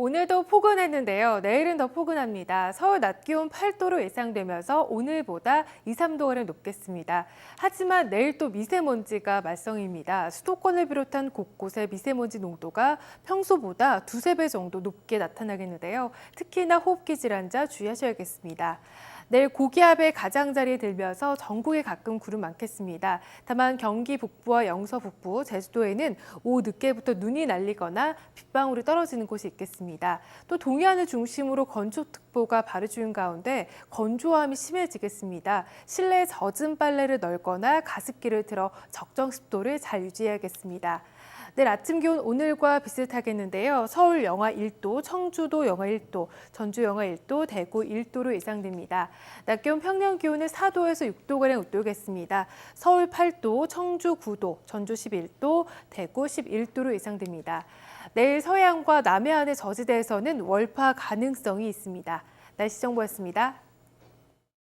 오늘도 포근했는데요. 내일은 더 포근합니다. 서울 낮 기온 8도로 예상되면서 오늘보다 2, 3도가량 높겠습니다. 하지만 내일 또 미세먼지가 말썽입니다. 수도권을 비롯한 곳곳에 미세먼지 농도가 평소보다 두세 배 정도 높게 나타나겠는데요. 특히나 호흡기 질환자 주의하셔야겠습니다. 내일 고기압의 가장자리에 들면서 전국에 가끔 구름 많겠습니다. 다만 경기 북부와 영서 북부, 제주도에는 오후 늦게부터 눈이 날리거나 빗방울이 떨어지는 곳이 있겠습니다. 또 동해안을 중심으로 건조특보가 발효 중 가운데 건조함이 심해지겠습니다. 실내 젖은 빨래를 널거나 가습기를 틀어 적정 습도를 잘 유지해야겠습니다. 내일 아침 기온 오늘과 비슷하겠는데요. 서울 영하 1도, 청주도 영하 1도, 전주 영하 1도, 대구 1도로 예상됩니다. 낮 기온 평년 기온은 4도에서 6도가량 웃돌겠습니다. 서울 8도, 청주 9도, 전주 11도, 대구 11도로 예상됩니다. 내일 서해안과 남해안의 저지대에서는 월파 가능성이 있습니다. 날씨 정보였습니다.